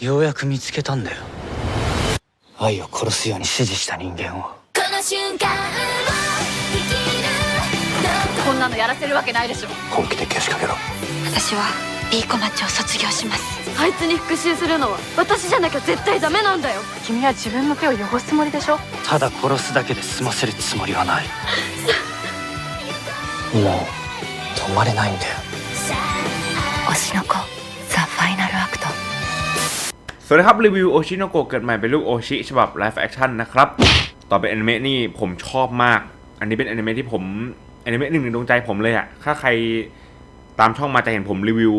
ようやく見つけたんだよ。愛を殺すように指示した人間を。この瞬間を生きるこんなのやらせるわけないでしょ。本気でけしかけろ。私は B コマッチを卒業します。あいつに復讐するのは私じゃなきゃ絶対ダメなんだよ。君は自分の手を汚すつもりでしょ？ただ殺すだけで済ませるつもりはない。もう止まれないんだよ สวัสดีครับรีวิวโอชิโนโกะเกิดใหม่เป็นลูกโอชิฉบับไลฟ์แอคชั่นนะครับต่อเป็นอนิเมะนี่ผมชอบมาก อันนี้เป็นอนิเมะที่ผมอนิเมะหนึ่งในดวงใจผมเลยอะถ้าใครตามช่องมาจะเห็นผมรีวิว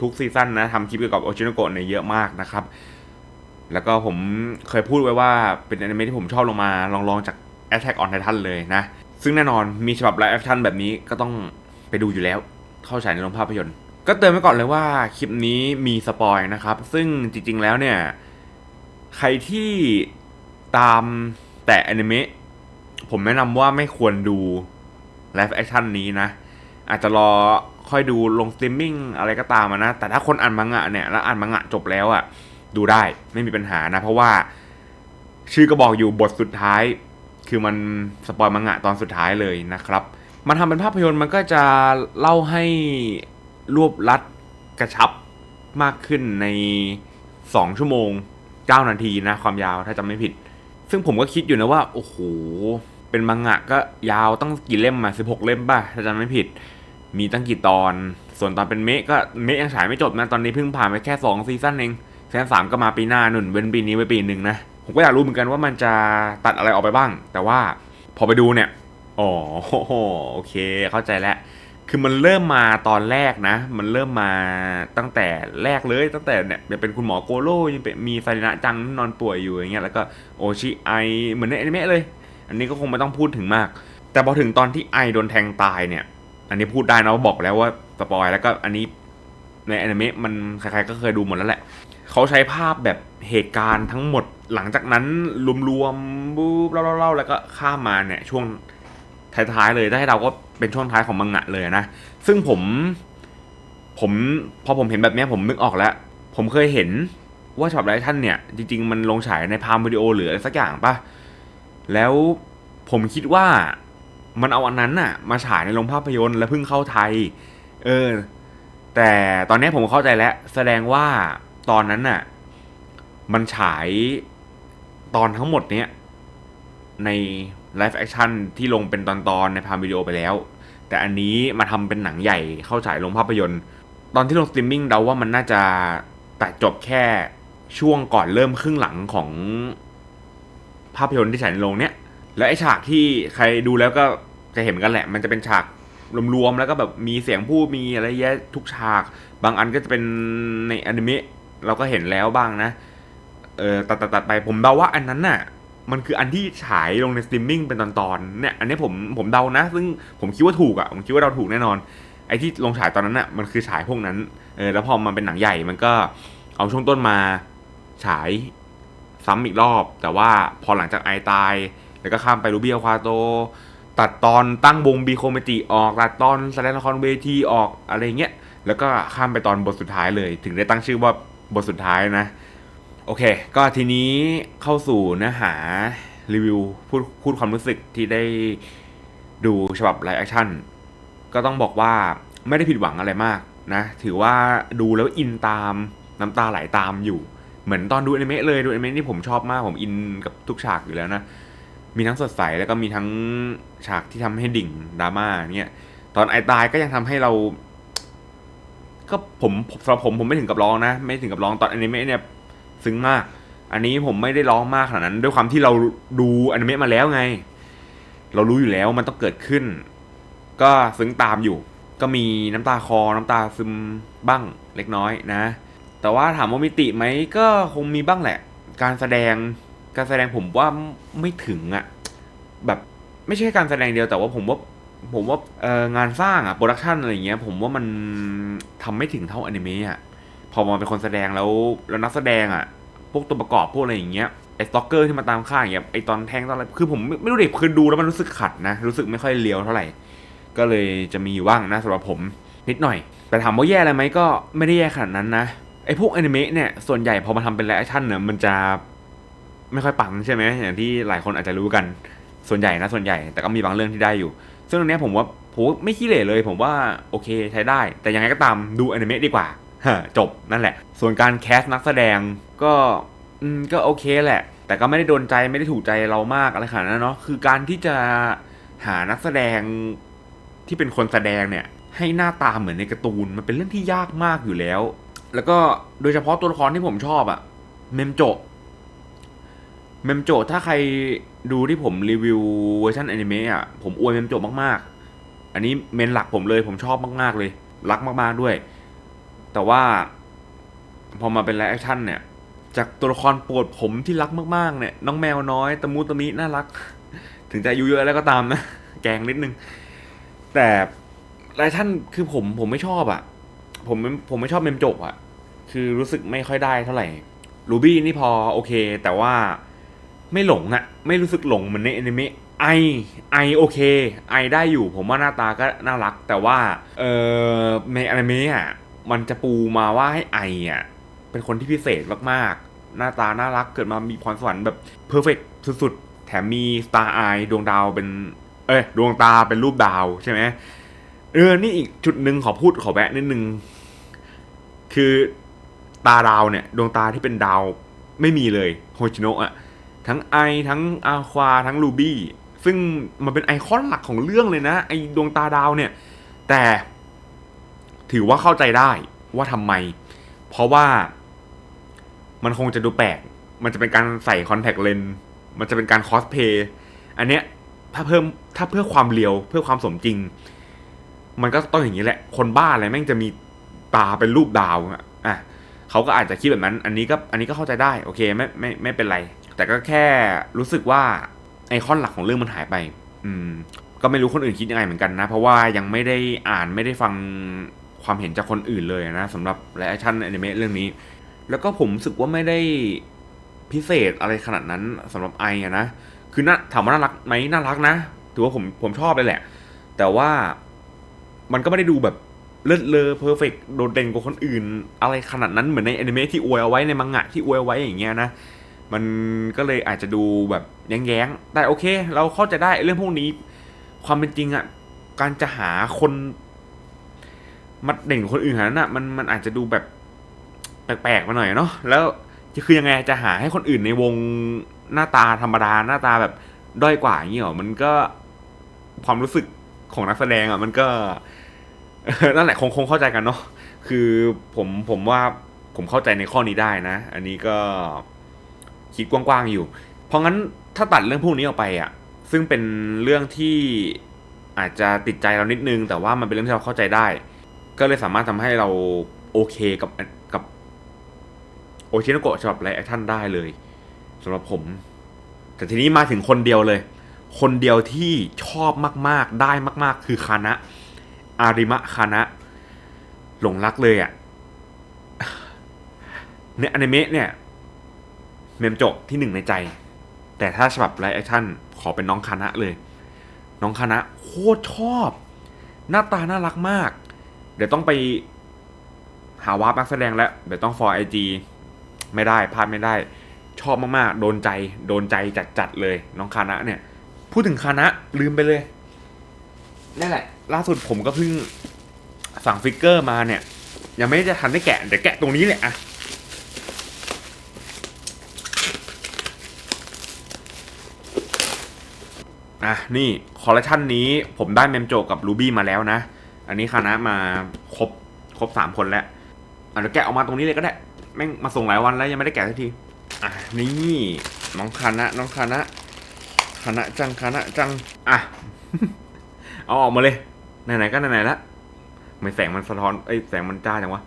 ทุกซีซั่นนะทำคลิปเกี่ยวกับโอชิโนโกะเนี่ยเยอะมากนะครับ แล้วก็ผมเคยพูดไว้ว่าเป็นอนิเมะที่ผมชอบลงมาลองๆจาก Attack on Titan เลยนะ ซึ่งแน่นอนมีฉบับไลฟ์แอคชั่นแบบนี้ก็ต้องไปดูอยู่แล้ว เข้าฉายในโรงภาพยนตร์ ก็เตือนไว้ก่อนเลยว่าคลิปนี้มีสปอยนะครับ ซึ่งจริงๆแล้วเนี่ย ใครที่ตามแต่อนิเมะผมแนะนำว่าไม่ควรดูไลฟ์แอคชั่นนี้นะ อาจจะรอค่อยดูลงสตรีมมิ่งอะไรก็ตามนะ แต่ถ้าคนอ่านมังงะเนี่ย แล้วอ่านมังงะจบแล้วอะดูได้ไม่มีปัญหานะ เพราะว่าชื่อก็บอกอยู่บทสุดท้าย คือมันสปอยมังงะตอนสุดท้ายเลยนะครับ มันทำเป็นภาพยนตร์มันก็จะเล่าให้ รวบรัดกระชับมากขึ้นใน 2 ชั่วโมง 9 นาทีนะ ความยาวถ้าจำไม่ผิด ซึ่งผมก็คิดอยู่นะว่า โอ้โห เป็นมังงะก็ยาวตั้งกี่เล่มมา 16 เล่มป่ะ ถ้าจำไม่ผิด มีตั้งกี่ตอน ส่วนตอนเป็นเมะก็เมะยังฉายไม่จบนะ ตอนนี้เพิ่งผ่านไปแค่ 2 ซีซั่นเองซีซั่นสามก็มาปีหน้าหนุนเว้นปีนี้ไว้ปีหนึ่งนะ ผมก็อยากรู้เหมือนกันว่ามันจะตัดอะไรออกไปบ้าง แต่ว่าพอไปดูเนี่ย อ๋อโอเค เข้าใจแล้ว คือมันเริ่มมาตอนแรกนะ มันเริ่มมาตั้งแต่แรกเลยตั้งแต่เนี่ยเป็นคุณหมอโกโร่ยังเป็นมีไซนะจังนอนป่วยอยู่อย่างเงี้ยแล้วก็โอชิไอเหมือนในอนิเมะเลย อันนี้ก็คงไม่ต้องพูดถึงมาก แต่พอถึงตอนที่ไอโดนแทงตายเนี่ย อันนี้พูดได้นะบอกแล้วว่าสปอยแล้วก็อันนี้ในอนิเมะมันใครๆก็เคยดูหมดแล้วแหละเขาใช้ภาพแบบเหตุการณ์ทั้งหมดหลังจากนั้นรวมๆบู๊บเล่าๆๆแล้วก็ข้ามมาเนี่ยช่วง ท้ายๆเลยถ้าให้เราก็เป็นช่วงท้ายของมังงะเลยนะ ซึ่งผม ผมพอผมเห็นแบบนี้ผมนึกออกแล้ว ผมเคยเห็นว่าช็อปไลท์ท่านเนี่ย จริง ๆ มันลงฉายในพามวิดีโอหรืออะไรสักอย่างปะแล้วผมคิดว่ามันเอาอันนั้นน่ะ มาฉายในโรงภาพยนตร์แล้วเพิ่งเข้าไทย เออ แต่ตอนนี้ผมเข้าใจแล้ว แสดงว่าตอนนั้นน่ะ มันฉายตอนทั้งหมดเนี้ยใน ไลฟ์แอคชั่นที่ลงเป็นตอนๆในพามวิดีโอไปแล้ว แต่อันนี้มาทำเป็นหนังใหญ่เข้าฉายลงภาพยนตร์ ตอนที่ลงสตรีมมิ่งเดาว่ามันน่าจะตัดจบแค่ช่วงก่อนเริ่มครึ่งหลังของภาพยนตร์ที่ฉายในโรงเนี้ยและไอฉากที่ใครดูแล้วก็จะเห็นกันแหละ มันจะเป็นฉากรวมๆแล้วก็แบบมีเสียงพูดมีอะไรเยอะทุกฉาก บางอันก็จะเป็นในอนิเมะเราก็เห็นแล้วบ้างนะ เออตัดตัดตัดไปผมเดาว่าอันนั้นน่ะ มันคืออันที่ฉายลงในสตรีมมิ่งเป็นตอนๆเนี่ยอันนี้ผมผมเดานะ ซึ่งผมคิดว่าถูกอะ่ะผมคิดว่าเราถูกแน่นอน ไอ้ที่ลงฉายตอนนั้นน่ะมันคือฉายพวกนั้นเออแล้วพอมันเป็นหนังใหญ่มันก็เอาช่วงต้นมาฉายซ้ำอีกรอบ แต่ว่าพอหลังจากไอตาย แล้วก็ข้ามไปรูเบียควาโต ตัดตอนตั้งวงบีโคเมติออกตัดตอนแสดงละครเวทีออกอะไรเงี้ยแล้วก็ข้ามไปตอนบทสุดท้ายเลย ถึงได้ตั้งชื่อว่าบทสุดท้ายนะ โอเค ก็ทีนี้เข้าสู่เนื้อหารีวิวพูดพูดความรู้สึกที่ได้ดูฉบับไลฟ์แอคชั่น ก็ต้องบอกว่าไม่ได้ผิดหวังอะไรมากนะ ถือว่าดูแล้วอินตามน้ำตาไหลตามอยู่ เหมือนตอนดูอนิเมะเลยดูอนิเมะนี่ผมชอบมาก ผมอินกับทุกฉากอยู่แล้วนะ มีทั้งสดใสแล้วก็มีทั้งฉากที่ทำให้ดิ่งดราม่าเนี่ยตอนไอตายก็ยังทำให้เรา ก็ผมสำหรับผมผมไม่ถึงกับร้องนะ ไม่ถึงกับร้องตอนอนิเมะเนี่ย ซึ้งมาก อันนี้ผมไม่ได้ร้องมากขนาดนั้น ด้วยความที่เราดูอนิเมะมาแล้วไง เรารู้อยู่แล้วมันต้องเกิดขึ้น ก็ซึ้งตามอยู่ ก็มีน้ำตาคอน้ำตาซึมบ้างเล็กน้อยนะ แต่ว่าถามว่ามิติไหมก็คงมีบ้างแหละ การแสดงการแสดงผมว่าไม่ถึงอะแบบไม่ใช่การแสดงเดียวแต่ว่าผมว่าผมว่าเอองานสร้างอะโปรดักชันอะไรอย่างเงี้ย ผมว่ามันทำไม่ถึงเท่าอนิเมะอะพอมาเป็นคนแสดงแล้วแล้วนักแสดงอะ วกตัวประกอบพวกอะไรอย่างเงี้ยไอ้สต็อกเกอร์ที่มาตามฆ่าอย่างเงี้ยไอ้ตอนแทงตอนอะไรคือผมไม่รู้เด็กคือดูแล้วมันรู้สึกขัดนะ รู้สึกไม่ค่อยเลียวเท่าไหร่ ก็เลยจะมีอยู่บ้างนะสำหรับผมนิดหน่อย แต่ถามว่าแย่อะไรไหมก็ไม่ได้แย่ขนาดนั้นนะไอ้พวกอนิเมะเนี่ยส่วนใหญ่พอมาทำเป็นไลฟ์แอคชั่นเนี่ยมันจะไม่ค่อยปังใช่ไหมอย่างที่หลายคนอาจจะรู้กันส่วนใหญ่นะส่วนใหญ่แต่ก็มีบางเรื่องที่ได้อยู่ ซึ่งตรงเนี้ยผมว่าผมไม่ขี้เหร่เลย ผมว่าโอเคใช้ได้ แต่ยังไงก็ตามดูอนิเมะดีกว่า จบนั่นแหละ ส่วนการแคสนักแสดงก็อืมก็โอเคแหละ แต่ก็ไม่ได้โดนใจไม่ได้ถูกใจเรามากอะไรขนาดนั้นเนาะคือการที่จะหานักแสดงที่เป็นคนแสดงเนี่ย ให้หน้าตาเหมือนในการ์ตูนมันเป็นเรื่องที่ยากมากอยู่แล้ว แล้วก็โดยเฉพาะตัวละครที่ผมชอบอะเมมโจะเมมโจะถ้าใครดูที่ผมรีวิวเวอร์ชันอนิเมะอะผมอวยเมมโจะมากๆ อันนี้เมนหลักผมเลยผมชอบมากๆเลย รักมากๆด้วย แต่ว่า พอมาเป็นไลฟ์แอคชั่นเนี่ย จากตัวละครโปรดผมที่รักมากๆเนี่ย น้องแมวน้อยตะมูตะมิน่ารัก ถึงจะอายุเยอะแล้วก็ตามนะ แกงนิดนึง แต่ไลฟ์แอคชั่นคือผมผมไม่ชอบอะ่ะ ผมผมไม่ชอบเมมจบอะ่ะ คือรู้สึกไม่ค่อยได้เท่าไหร่รูบี้นี่พอโอเค แต่ว่าไม่หลงอะ่ะ ไม่รู้สึกหลงเหมือนในอนิเมะไอไอโอเค ไอได้อยู่ผมว่าหน้าตาก็น่ารัก แต่ว่า เออในอนิเมะอะ มันจะปูมาว่าให้ไออะเป็นคนที่พิเศษมากๆ หน้าตาน่ารักเกิดมามีพรสวรรค์แบบเพอร์เฟกสุดๆ แถมมีสตาร์ไอดวงดาวเป็น เอ้ยดวงตาเป็นรูปดาวใช่ไหมเออนี่อีกจุดหนึ่งขอพูดขอแวะนิดนึง คือตาดาวเนี่ย ดวงตาที่เป็นดาวไม่มีเลยโฮจิโนะอะทั้งไอทั้งอาควาทั้งรูบี้ซึ่งมันเป็นไอคอนหลักของเรื่องเลยนะ ไอดวงตาดาวเนี่ย แต่ ถือว่าเข้าใจได้ว่าทำไม เพราะว่ามันคงจะดูแปลก มันจะเป็นการใส่คอนแทคเลนส์มันจะเป็นการคอสเพย์อันเนี้ยถ้าเพิ่มถ้าเพื่อความเรียวเพื่อความสมจริง มันก็ต้องอย่างนี้แหละ คนบ้าอะไรแม่งจะมีตาเป็นรูปดาวอะอะเขาก็อาจจะคิดแบบนั้น อันนี้ก็อันนี้ก็เข้าใจได้ โอเคไม่ไม่ไม่เป็นไร แต่ก็แค่รู้สึกว่าไอคอนหลักของเรื่องมันหายไป อืม ก็ไม่รู้คนอื่นคิดยังไงเหมือนกันนะ เพราะว่ายังไม่ได้อ่านไม่ได้ฟัง ความเห็นจากคนอื่นเลยนะสำหรับไลฟ์แอคชั่นอนิเมะเรื่องนี้ แล้วก็ผมรู้สึกว่าไม่ได้พิเศษอะไรขนาดนั้นสำหรับไออะนะ คือน่าถามว่าน่ารักไหมน่ารักนะ ถือว่าผมผมชอบเลยแหละ แต่ว่ามันก็ไม่ได้ดูแบบเลิศเลอเพอร์เฟกโดดเด่นกว่าคนอื่น อะไรขนาดนั้นเหมือนในแอนิเมะที่อวยเอาไว้ในมังงะที่อวยเอาไว้อย่างเงี้ยนะ มันก็เลยอาจจะดูแบบแย้งๆ แต่โอเค เราเข้าใจได้เรื่องพวกนี้ ความเป็นจริงอะการจะหาคน มาเด่นกว่าคนอื่นขนาดนั้นอะมันมันอาจจะดูแบบแปลกๆมาหน่อยเนาะแล้วคือยังไงจะหาให้คนอื่นในวงหน้าตาธรรมดาหน้าตาแบบด้อยกว่าอย่างนี้หรอมันก็ความรู้สึกของนักแสดงอะมันก็นั่นแหละคงคงเข้าใจกันเนาะคือผมผมว่าผมเข้าใจในข้อนี้ได้นะ อันนี้ก็คิดกว้างๆอยู่ เพราะงั้นถ้าตัดเรื่องพวกนี้ออกไปอะซึ่งเป็นเรื่องที่อาจจะติดใจเรานิดนึง แต่ว่ามันเป็นเรื่องที่เราเข้าใจได้ ก็เลยสามารถทำให้เราโอเคกับกับโอชิโนโกะฉบับไลฟ์แอคชั่นได้เลยสำหรับผม แต่ทีนี้มาถึงคนเดียวเลย คนเดียวที่ชอบมาก ๆ ได้มาก ๆ คือคานะ อาริมะคานะ หลงรักเลยอะ่ะในอนิเมะเนี่ยเมมโจะที่หนึ่งในใจ แต่ถ้าฉบับไลฟ์แอคชั่นขอเป็นน้องคานะเลย น้องคานะโคตรชอบ หน้าตาน่ารักมาก เดี๋ยวต้องไปหาวาร์ปนักแสดงแล้ว เดี๋ยวต้องฟอร์ไอจีไม่ได้พลาดไม่ได้ ชอบมากๆ โดนใจโดนใจจัดๆเลยน้องคานะเนี่ย พูดถึงคานะลืมไปเลยนั่นแหละ ล่าสุดผมก็เพิ่งสั่งฟิกเกอร์มาเนี่ย ยังไม่ได้ทันได้แกะเดี๋ยวแกะตรงนี้แหละอะอะนี่คอลเลคชันนี้ผมได้เมมโจกับรูบี้มาแล้วนะ อันนี้คณะมาครบครบสามคนแล้วอะเดี๋ยวแกะออกมาตรงนี้เลยก็ได้ แม่งมาส่งหลายวันแล้วยังไม่ได้แกะสักทีอะนี่น้องคานะน้องคานะคานะจังคานะจังอะเอาออกมาเลยไหนๆก็ไหนๆละไม่แสงมันสะท้อนเอ้ยแสงมันจ้าจังวะ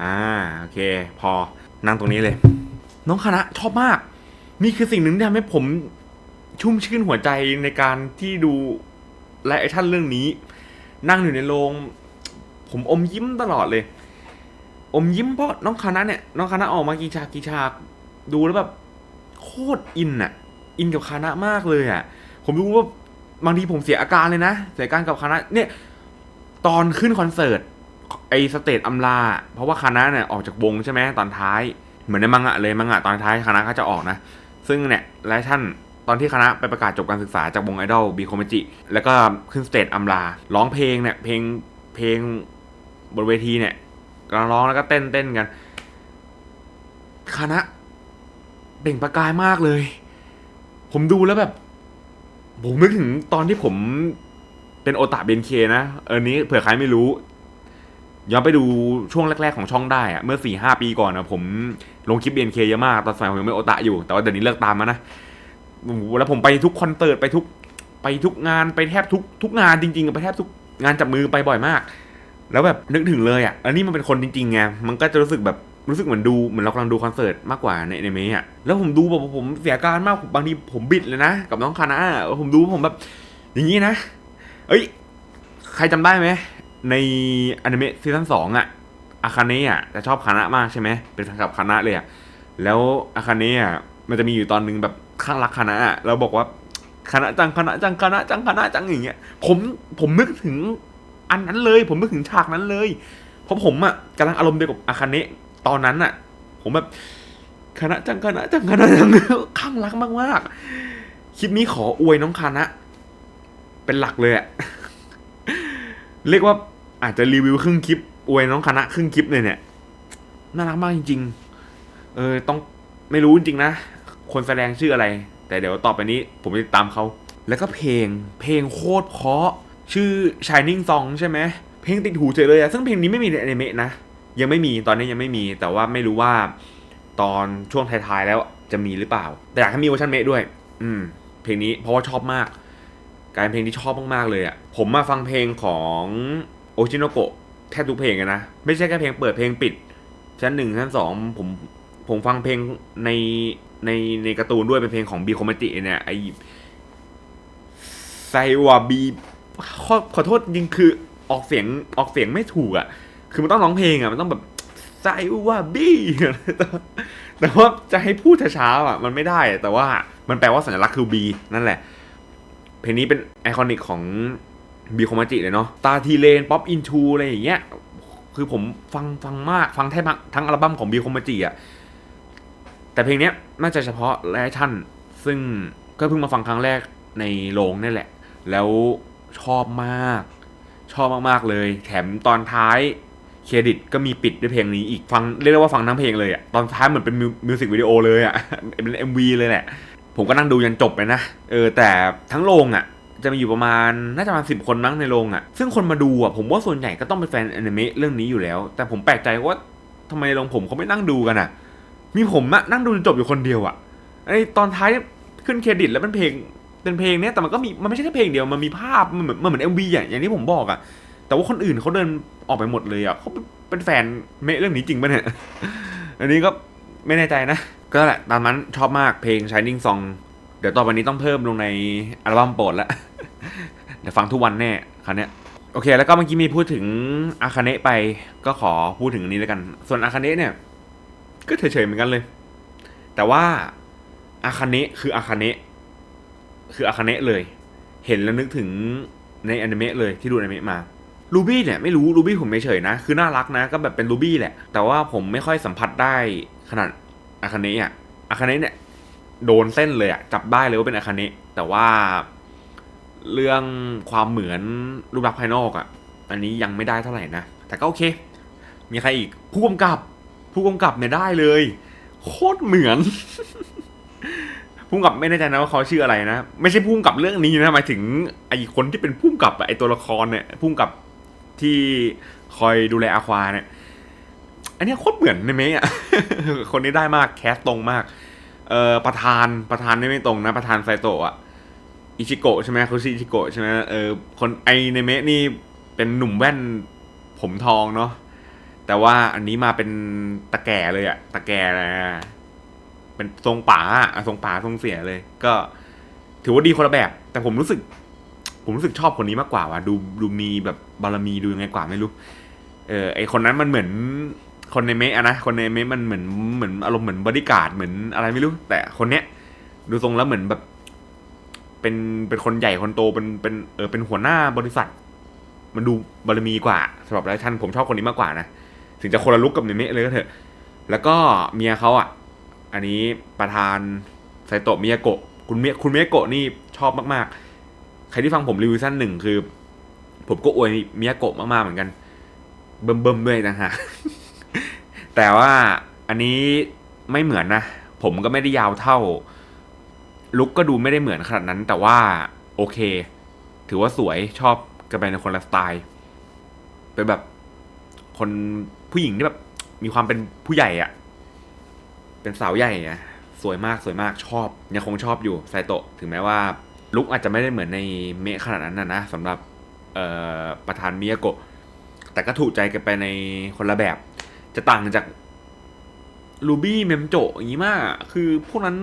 อ่าโอเค พอนั่งตรงนี้เลย น้องคณะชอบมากนี่คือสิ่งหนึ่งที่ทำให้ผมชุ่มชื่นหัวใจในการที่ดูไลฟ์แอคชั่นเรื่องนี้ นั่งอยู่ในโรงผมอมยิ้มตลอดเลย อมยิ้มเพราะน้องคณะเนี่ย น้องคณะออกมากีฉากกีฉากดูแล้วแบบโคตรอินอะอินกับคณะมากเลยอะผมรู้ว่าบางทีผมเสียอาการเลยนะ เสียอาการกับคณะ เนี่ย ตอนขึ้นคอนเสิร์ตไอสเตตอัมลา เพราะว่าคณะเนี่ยออกจากวงใช่ไหมตอนท้าย เหมือนในมังงะเลยมังงะตอนท้ายคณะก็จะออกนะ ซึ่งเนี่ยไลชั่น ตอนที่คณะไปประกาศจบการศึกษาจากวงไอดอลบีโคมจิแล้วก็ขึ้นสเตจอัมลาร้องเพลงเนี่ยเพลงเพลงบนเวทีเนี่ยกำลังร้องแล้วก็เต้นเต้นกัน คณะเปล่งประกายมากเลย ผมดูแล้วแบบ ผมนึกถึงตอนที่ผมเป็นโอตาเบนเคนะเออนี้เผื่อใครไม่รู้ย้อนไปดูช่วงแรก ๆ ของช่องได้อะเมื่อสี่ห้าปีก่อนนะผมลงคลิปเบนเคเยอะมาก ตอนสมัยผมยังไม่โอตาอยู่ แต่ว่าเดี๋ยวนี้เลิกตามมานะ โอ้โหแล้วผมไปทุกคอนเสิร์ตไปทุกไปทุกงานไปแทบทุกทุกงานจริงๆไปแทบทุกงานจับมือไปบ่อยมาก แล้วแบบนึกถึงเลยอะอันนี้มันเป็นคนจริงๆไงมันก็จะรู้สึกแบบรู้สึกเหมือนดูเหมือนเรากำลังดูคอนเสิร์ตมากกว่าในในเมะอะแล้วผมดูแบบผมเสียการมากบางทีผมบิดเลยนะ กับน้องคานะผมดูผมแบบ อย่างนี้นะ เอ้ย ใครจำได้ไหมในอนิเมะซีซั่นสองอะอาคาเนะอะจะชอบคานะมากใช่ไหมเป็นแฟนคลับคานะเลยอะแล้วอาคาเนะอะมันจะมีอยู่ตอนหนึงแบบ ข้างรักคานะอะแล้วบอกว่าคานะจังคานะจังคานะจังคานะจังอย่างเงี้ย ผมผมนึกถึงอันนั้นเลย ผมนึกถึงฉากนั้นเลย เพราะผมอะกำลังอารมณ์เดียวกับอาคาเนะตอนนั้นอะ ผมแบบคานะจังคานะจังคานะจังข้างรักมากๆคลิปนี้ขออวยน้องคานะเป็นหลักเลยอะเรียกว่าอาจจะรีวิวครึ่งคลิป อวยน้องคณะครึ่งคลิปเลยเนี่ยน่ารักมากจริง ๆ เออต้องไม่รู้จริงนะ คนแสดงชื่ออะไร แต่เดี๋ยวต่อไปนี้ผมจะตามเขา แล้วก็เพลง เพลงโคตรเพราะ ชื่อ Shining Song ใช่ไหม เพลงติดหูเฉยเลยอะซึ่งเพลงนี้ไม่มีในอนิเมะนะ ยังไม่มี ตอนนี้ยังไม่มี แต่ว่าไม่รู้ว่าตอนช่วงท้ายๆแล้วจะมีหรือเปล่า แต่อยากให้มีเวอร์ชันเมะด้วย อืม เพลงนี้เพราะว่าชอบมากกลายเป็นเพลงที่ชอบมากๆเลยอะผมมาฟังเพลงของโอชิโนโกะแทบทุกเพลงนะ ไม่ใช่แค่เพลงเปิดเพลงปิด ชั้นหนึ่งชั้นสองผมผมฟังเพลงใน ในในการ์ตูนด้วยเป็นเพลงของบีโคมาจิเนี่ยไอไซวาบีขอขอโทษจริงคือออกเสียงออกเสียงไม่ถูกอะ่ะ คือมันต้องร้องเพลงอะ่ะมันต้องแบบไซวาบีแต่ว่าจะให้พูดช้าๆอะมันไม่ได้ แต่ว่ามันแปลว่าสัญลักษณ์คือ B นั่นแหละ เพลงนี้เป็นไอคอนิกของบีโคมาจิเลยเนาะตาทีเลนป๊อปอินทูอะไรอย่างเงี้ยคือผมฟังฟังมากฟังแทบทั้งอัลบั้มของบีโคมาจิอะ แต่เพลงนี้น่าจะเฉพาะแลชั่นซึ่งก็เพิ่งมาฟังครั้งแรกในโรงนี่แหละ แล้วชอบมาก ชอบมากๆเลย แถมตอนท้ายเครดิตก็มีปิดด้วยเพลงนี้อีกฟังเรียกได้ว่าฟังทั้งเพลงเลยอะตอนท้ายเหมือนเป็นมิวสิกวิดีโอเลยอะเป็นเอ็มวีเลยแหละผมก็นั่งดูยันจบเลยนะเออแต่ทั้งโรงอะจะมีอยู่ประมาณน่าจะประมาณสิบคนมั้งในโรงอะซึ่งคนมาดูอะผมว่าส่วนใหญ่ก็ต้องเป็นแฟนอนิเมะเรื่องนี้อยู่แล้ว แต่ผมแปลกใจว่าทำไมโรงผมเขาไม่นั่งดูกันอะ มีผมอะนั่งดูจนจบอยู่คนเดียวอะไอตอนท้ายขึ้นเครดิตแล้วเป็นเพลงเป็นเพลงเนี้ยแต่มันก็มีมันไม่ใช่แค่เพลงเดียวมันมีภาพมันเหมือนมันเหมือนเอ็มวีอย่างอย่างที่ผมบอกอะแต่ว่าคนอื่นเขาเดินออกไปหมดเลยอะเขาเป็นแฟนเมะเรื่องนี้จริงปะเนี่ยอันนี้ก็ไม่แน่ใจนะ ก็แหละตามนั้นชอบมากเพลง Shining Song เดี๋ยวต่อไปนี้ต้องเพิ่มลงในอัลบั้มโปรดแล้วเดี๋ยวฟังทุกวันแน่คราวเนี้ยโอเค แล้วก็เมื่อกี้มีพูดถึงอาคาเนะไปก็ขอพูดถึงอันนี้แล้วกัน ส่วนอาคาเนะเนี่ย ก็เฉยๆเหมือนกันเลย แต่ว่าอาคาเนะคืออาคาเนะคืออาคาเนะเลย เห็นแล้วนึกถึงในอนิเมะเลยที่ดูอนิเมะมารูบี้เนี่ยไม่รู้รูบี้ผมไม่เฉยนะ คือน่ารักนะ ก็แบบเป็นรูบี้แหละ แต่ว่าผมไม่ค่อยสัมผัสได้ขนาดอาคาเนะอะอาคาเนะเนี่ยโดนเส้นเลยอะจับได้เลยว่าเป็นอาคาเนะแต่ว่าเรื่องความเหมือนรูปลักษณ์ภายนอกอะ อันนี้ยังไม่ได้เท่าไหร่นะ แต่ก็โอเค มีใครอีกผู้กำกับ ผู้กำกับเนี่ยได้เลย โคตรเหมือนผู้กำกับไม่แน่ใจนะว่าเขาชื่ออะไรนะ ไม่ใช่ผู้กำกับเรื่องนี้นะหมายถึงไอ้คนที่เป็นผู้กำกับไอ้ตัวละครเนี่ยผู้กำกับที่คอยดูแลอาควาเนี่ย อันนี้โคตรเหมือนในเมะอะคนนี้ได้มากแคสตรงมาก เอ่อประธานประธานไม่ตรงนะ ประธานไซโตะอะอิชิโกะใช่ไหมเขาชื่ออิชิโกะใช่ไหมเออคนไอในเมะนี่เป็นหนุ่มแว่นผมทองเนาะ แต่ว่าอันนี้มาเป็นตะแก่เลยอะตะแก่เลยอะเป็นทรงป๋าอะทรงป๋าทรงเสียเลย ก็ ถือว่าดีคนละแบบ แต่ผมรู้สึก ผมรู้สึกชอบคนนี้มากกว่าว่ะดูดูมีแบบบารมีดูยังไงกว่าไม่รู้ เออไอคนนั้นมันเหมือน คนในเมะนะคนในเมะมันเหมือนเหมือนอารมณ์เหมือนบริการเหมือนอะไรไม่รู้ แต่คนเนี้ย ดูทรงแล้วเหมือนแบบ เป็นเป็นคนใหญ่คนโตเป็นเป็นเออเป็นหัวหน้าบริษัท มันดูบารมีกว่าสำหรับไลฟ์แอคชั่นผมชอบคนนี้มากกว่านะ ถึงจะคนละลุกกับเนเมะเลยก็เถอะ แล้วก็เมียเขาอะ อันนี้ประธานไซโตะมิยาโกะคุณเมียคุณเมิยาโกะนี่ชอบมากๆ ใครที่ฟังผมรีวิวสั้นหนึ่งคือ ผมก็อวยมิยาโกะมากๆเหมือนกัน เบิ่มๆด้วยนะฮะ แต่ว่าอันนี้ไม่เหมือนนะ ผมก็ไม่ได้ยาวเท่า ลุกก็ดูไม่ได้เหมือนขนาดนั้น แต่ว่าโอเค ถือว่าสวยชอบกันไปในคนละสไตล์ เป็นแบบคน ผู้หญิงที่แบบมีความเป็นผู้ใหญ่อะเป็นสาวใหญ่อะสวยมากสวยมากชอบยังคงชอบอยู่ไซโตะถึงแม้ว่า ลุกอาจจะไม่ได้เหมือนในเมะขนาดนั้นนะนะสำหรับประธานมิยาโกะแต่ก็ถูกใจกันไปในคนละแบบ จะต่างจากลูบี้เมมโจอย่างนี้มาก คือพวกนั้น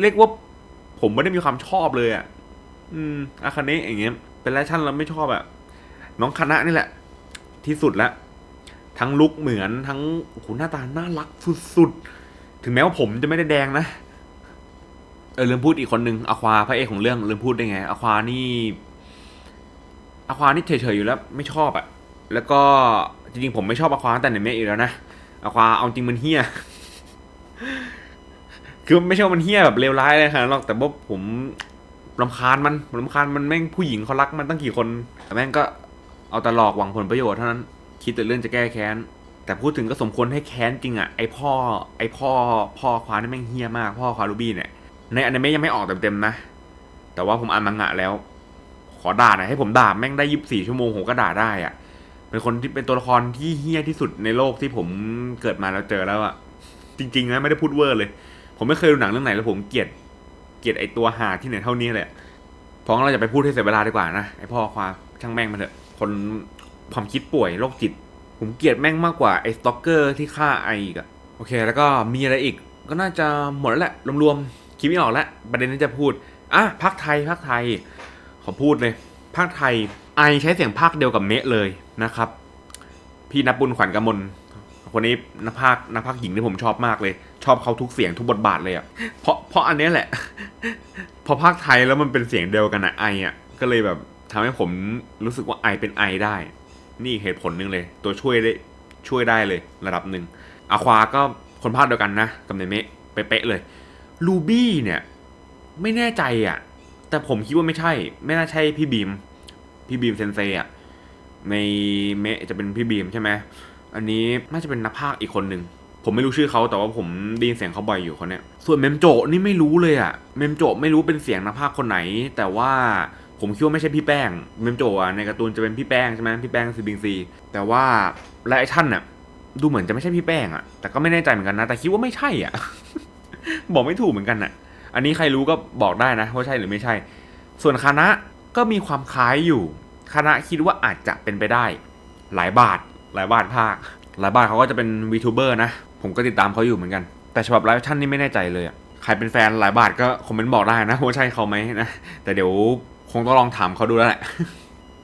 เรียกว่าผมไม่ได้มีความชอบเลยอะ่ะ อืมอาคาเนะอย่างเงี้ย เป็นแรชั่นเราไม่ชอบอะน้องคณะนี่แหละ ที่สุดละ ทั้งลุกเหมือนทั้งโอ้โหหน้าตาน่ารักสุดๆ ถึงแม้ว่าผมจะไม่ได้แดงนะ เออลืมพูดอีกคนนึงอควาพระเอกของเรื่องลืมพูดได้ไงอควานี่อควานี่เฉยๆอยู่แล้วไม่ชอบอะแล้วก็จริงๆผมไม่ชอบอควาตั้งแต่ในเมะอยู่แล้วนะอควาเอาจริงมันเฮี้ยคือไม่ใช่มันเฮี้ยแบบเลวร้ายเลยขนาดนั้นหรอกแต่ว่าผมรำคาญมันผมรำคาญมันแม่งผู้หญิงเขารักมันตั้งกี่คนแต่แม่งก็เอาแต่หลอกหวังผลประโยชน์เท่านั้น คิดแต่เรื่องจะแก้แค้น แต่พูดถึงก็สมควรให้แค้นจริงอะไอพ่อไอพ่อพ่อควานี่แม่งเฮี้ยมากพ่อควารูบี้เนี่ยในอนิเมะยังไม่ออกเต็มๆนะ แต่ว่าผมอ่านมังงะแล้ว ขอด่าหน่อยให้ผมด่าแม่งได้ยี่สิบสี่ชั่วโมงผมก็ด่าได้อะเป็นคนที่เป็นตัวละครที่เฮี้ยที่สุดในโลกที่ผมเกิดมาแล้วเจอแล้วอะจริงๆนะไม่ได้พูดเวอร์เลย ผมไม่เคยดูหนังเรื่องไหนแล้วผมเกลียดเกลียดไอตัวหาที่ไหนเท่านี้เลยพราะงั้นเราจะไปพูดให้เสียเวลาดีกว่านะไอพ่อควาช่างแม่งมาเถอะคน ความคิดป่วยโรคจิต ผมเกลียดแม่งมากกว่าไอ้สต็อกเกอร์ที่ฆ่าไออีกอะโอเค แล้วก็มีอะไรอีกก็น่าจะหมดแล้วแหละรวมๆคิดไม่ออกแล้วประเด็นที่จะพูดอะพักไทยพักไทย ขอพูดเลยภาคไทยไอใช้เสียงภาคเดียวกับเมะเลยนะครับ พี่นับบุญขวัญกมลคนนี้นักภาคนักภาคหญิงที่ผมชอบมากเลย ชอบเขาทุกเสียงทุกบทบาทเลยอะเพราะเพราะอันนี้แหละ พอภาคไทยแล้วมันเป็นเสียงเดียวกันอะไออะก็เลยแบบทำให้ผมรู้สึกว่าไอเป็นไอได้ นี่เหตุผลหนึ่งเลย ตัวช่วยได้ช่วยได้เลยระดับหนึ่งอาควาก็คนภาคเดียวกันนะกับเนเมะเป๊ะเลยลูบี้เนี่ยไม่แน่ใจอะ แต่ผมคิดว่าไม่ใช่ ไม่น่าใช่พี่บีม พี่บีมเซนเซอะในเมะจะเป็นพี่บีมใช่ไหมอันนี้น่าจะเป็นนักภาคอีกคนหนึ่งผมไม่รู้ชื่อเขาแต่ว่าผมได้ยินเสียงเขาบ่อยอยู่คนเนี้ยส่วนเมมโจนี่ไม่รู้เลยอะเมมโจไม่รู้เป็นเสียงนักภาคคนไหน แต่ว่า ผมคิดว่าไม่ใช่พี่แป้งเมมโจอะในการ์ตูนจะเป็นพี่แป้งใช่ไหมพี่แป้งซีบิงซีแต่ว่าไลท์ชั่นน่ะดูเหมือนจะไม่ใช่พี่แป้งอะแต่ก็ไม่แน่ใจเหมือนกันนะ แต่คิดว่าไม่ใช่อะ บอกไม่ถูกเหมือนกันน่ะ อันนี้ใครรู้ก็บอกได้นะว่าใช่หรือไม่ใช่ ส่วนคณะก็มีความคล้ายอยู่ คณะคิดว่าอาจจะเป็นไปได้ หลายบาท หลายบาทภาค หลายบาทเขาก็จะเป็น VTuber นะ ผมก็ติดตามเขาอยู่เหมือนกัน แต่ฉบับไลฟ์ชั่นนี่ไม่แน่ใจเลยอะใครเป็นแฟนหลายบาทก็คอมเมนต์บอกได้นะว่าใช่เขาไหมนะ แต่เดี๋ยว คงต้องลองถามเขาดูแล้วแหละ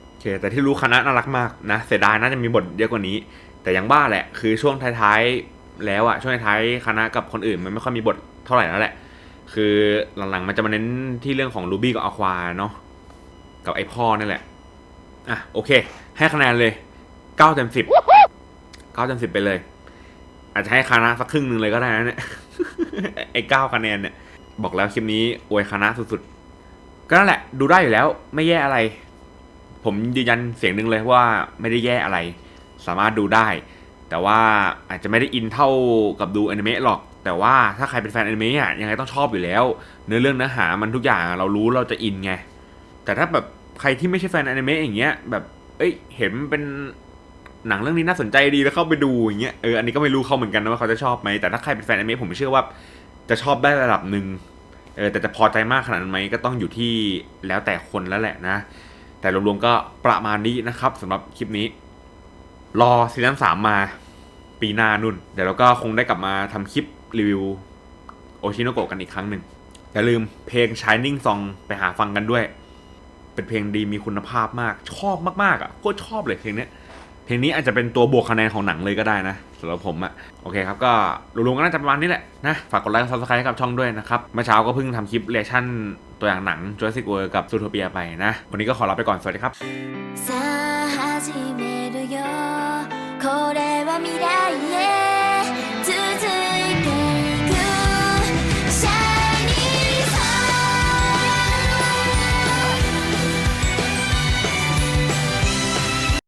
โอเคแต่ที่รู้คณะน่ารักมากนะเสียดายน่าจะมีบทเยอะกว่านี้ แต่ยังบ้าแหละ คือช่วงท้ายๆแล้วอะช่วงท้ายๆคณะกับคนอื่นมันไม่ค่อยมีบทเท่าไหร่แล้วแหละ คือหลังๆมันจะมาเน้นที่เรื่องของรูบี้กับอควาเนาะกับไอพ่อนี่แหละอะโอเค ให้คะแนนเลยเก้าเต็มสิบเก้าเต็มสิบไปเลย อาจจะให้คณะสักครึ่งหนึ่งเลยก็ได้นะเนี่ยไอ้เก้าคะแนนเนี่ยบอกแล้วคลิปนี้อวยคณะสุดๆ ก็นั่นแหละดูได้อยู่แล้วไม่แย่อะไร ผมยืนยันเสียงหนึ่งเลยว่าไม่ได้แย่อะไร สามารถดูได้ แต่ว่าอาจจะไม่ได้อินเท่ากับดูอนิเมะหรอก แต่ว่าถ้าใครเป็นแฟนอนิเมะอะยังไงต้องชอบอยู่แล้ว เนื้อเรื่องเนื้อหามันทุกอย่างเรารู้เราจะอินไง แต่ถ้าแบบใครที่ไม่ใช่แฟนอนิเมะอย่างเงี้ยแบบเอ้ยเห็นมันเป็นหนังเรื่องนี้น่าสนใจดีแล้วเข้าไปดูอย่างเงี้ยเอออันนี้ก็ไม่รู้เขาเหมือนกันนะว่าเขาจะชอบไหมแต่ถ้าใครเป็นแฟนอนิเมะผมเชื่อว่าจะชอบได้ระดับหนึ่ง เออแต่จะพอใจมากขนาดนั้นไหมก็ต้องอยู่ที่แล้วแต่คนแล้วแหละนะ แต่รวมๆก็ประมาณนี้นะครับสำหรับคลิปนี้ รอซีซั่นสามมาปีหน้านุ่น เดี๋ยวเราก็คงได้กลับมาทำคลิปรีวิวโอชิโนโกะกันอีกครั้งหนึ่งอย่าลืมเพลง Shining Song ไปหาฟังกันด้วย เป็นเพลงดีมีคุณภาพมาก ชอบมากๆอะโคตรชอบเลยเพลงเนี้ย เพลงนี้อาจจะเป็นตัวบวกคะแนนของหนังเลยก็ได้นะสำหรับผมอะโอเคครับก็รวมๆก็น่าจะประมาณนี้แหละนะฝากกดไลค์กดซับสไครต์ให้กับช่องด้วยนะครับเมื่อเช้าก็เพิ่งทำคลิปเรียชั่นตัวอย่างหนัง Jurassic World กับ Zootopia ไปนะ วันนี้ก็ขอลาไปก่อนสวัสดีครับ